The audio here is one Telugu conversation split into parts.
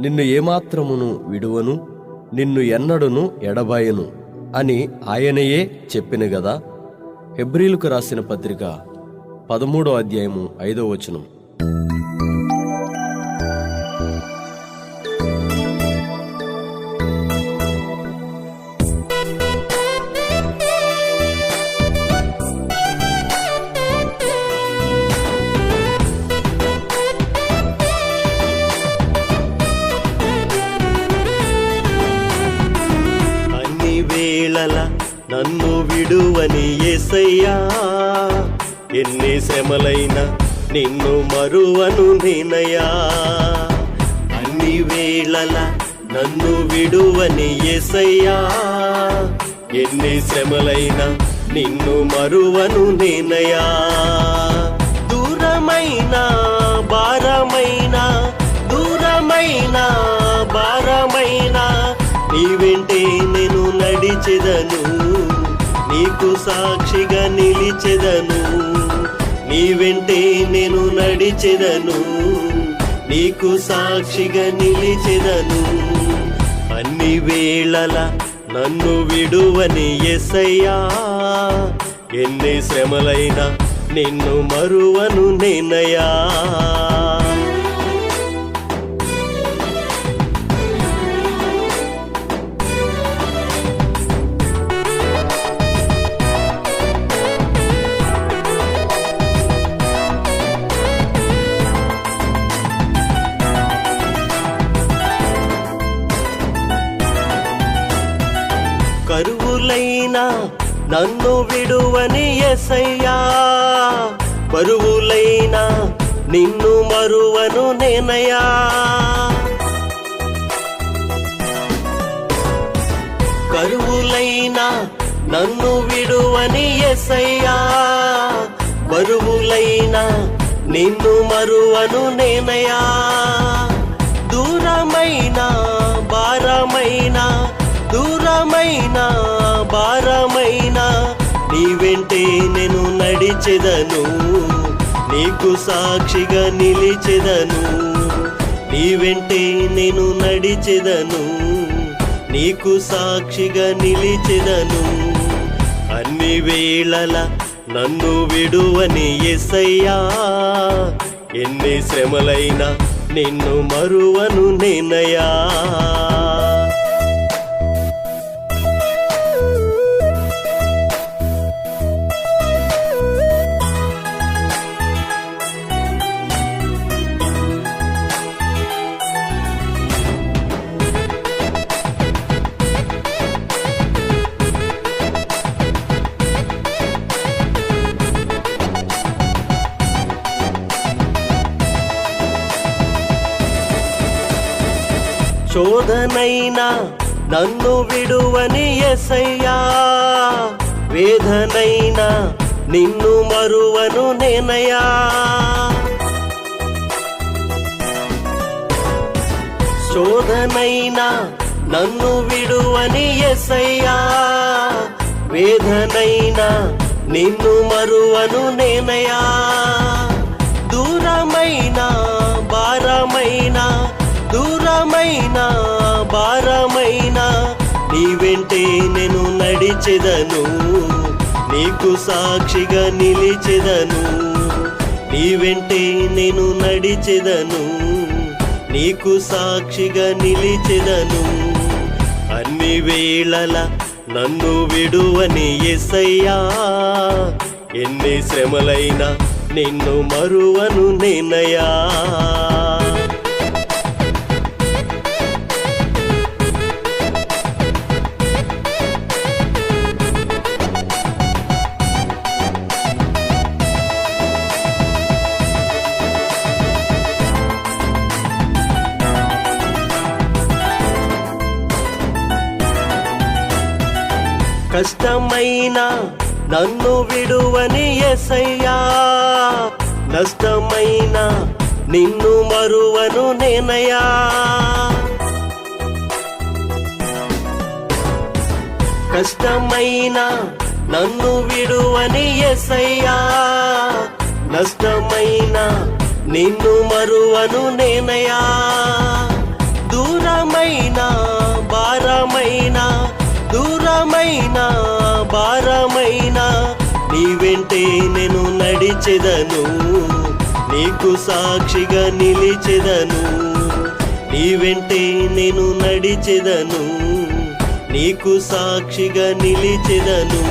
నిన్ను ఏమాత్రమును విడువను నిన్ను ఎన్నడును ఎడబాయను అని ఆయనయే చెప్పిన గదా. హెబ్రీలకు రాసిన పత్రిక పదమూడో అధ్యాయము ఐదో వచనం. వేళల నన్ను విడువని ఏసయ్యా. ఎన్ని శ్రమలైనా నిన్ను మరువను నేనయ్యా. అన్ని వేళల నన్ను విడువని ఏసయ్యా. ఎన్ని శ్రమలైనా నిన్ను మరువను నేనయ్యా. దూరమైన భారమైన సాక్షిగా నిలిచెదను. నీ వెంటే నేను నడిచెదను. నీకు సాక్షిగా నిలిచెదను. అన్ని వేళల నన్ను విడువని ఎసయ్యా. ఎన్ని శ్రమలైనా నిన్ను మరువను నేనయా కరువులైనా నన్ను విడువని ఎసయ్యా. పరువులైనా నిన్ను మరువను నేనయ్యా. కరువులైనా నన్ను విడువని ఎసయ్యా. బరువులైనా నిన్ను మరువను నేనయ్యా. దూరమైన భారమైన దూరమైన భారమైన నీ వెంటే నేను నడిచెదను నీకు సాక్షిగా నిలిచెదను నీ వెంటే నేను నడిచెదను నీకు సాక్షిగా నిలిచెదను. అన్ని వేళల నన్ను విడువని ఎసయ్యా ఎన్ని శ్రమలైనా నిన్ను మరువను నేనయా శోధనైనా నన్ను విడువని ఎసయ్యా. వేదనైనా నిన్ను మరువను నేనయ్యా. శోధనైనా నన్ను విడువని ఎసయ్యా. వేదనైనా నిన్ను మరువను నేనయ్యా. దూరమైన భారమైన నిలిచెదను నీకు సాక్షిగా నిలిచెదను. నీ వెంటే నేను నడిచెదను నీకు సాక్షిగా నిలిచెదను. అన్ని వేళల నన్ను విడువని ఎసయ్యా ఎన్ని శ్రమలైనా నిన్ను మరువను నేనయా కష్టమైనా నన్ను విడువని ఎసయ్యా. నష్టమైనా నిన్ను మరువను నేనయ్యా. కష్టమైనా నన్ను విడువని ఎసయ్యా. నష్టమైనా నిన్ను మరువను నేనయా దూరమైనా భారమైనా భారమైన భారమైన నీ వెంటే నేను నడిచెదను నీకు సాక్షిగా నిలిచెదను. నీ వెంటే నేను నడిచెదను నీకు సాక్షిగా నిలిచెదను.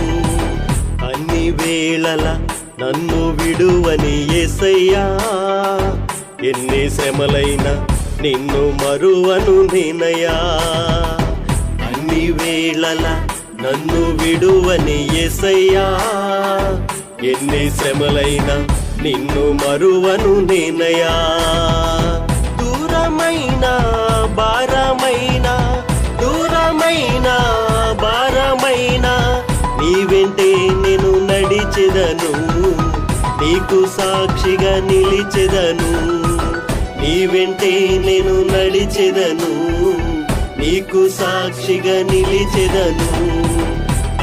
అన్ని వేళల నన్ను విడువని ఎసయ్యా ఎన్ని శ్రమలైనా నిన్ను మరువను నేనయా అన్ని వేళల నన్ను విడువని ఎసయ్యా ఎన్ని శ్రమలైనా నిన్ను మరువను నేనయా దూరమైన భారమైన దూరమైన భారమైన నీ వెంటే నేను నడిచెదను. నీకు సాక్షిగా నిలిచెదను. నీ వెంటే నేను నడిచెదను. నీకు సాక్షిగా నిలిచెదను.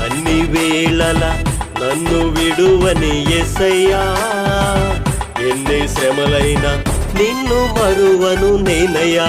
అన్ని వేళల నన్ను విడువని ఎసయ్యా ఎన్ని శ్రమలైనా నిన్ను మరువను నేనయ్యా.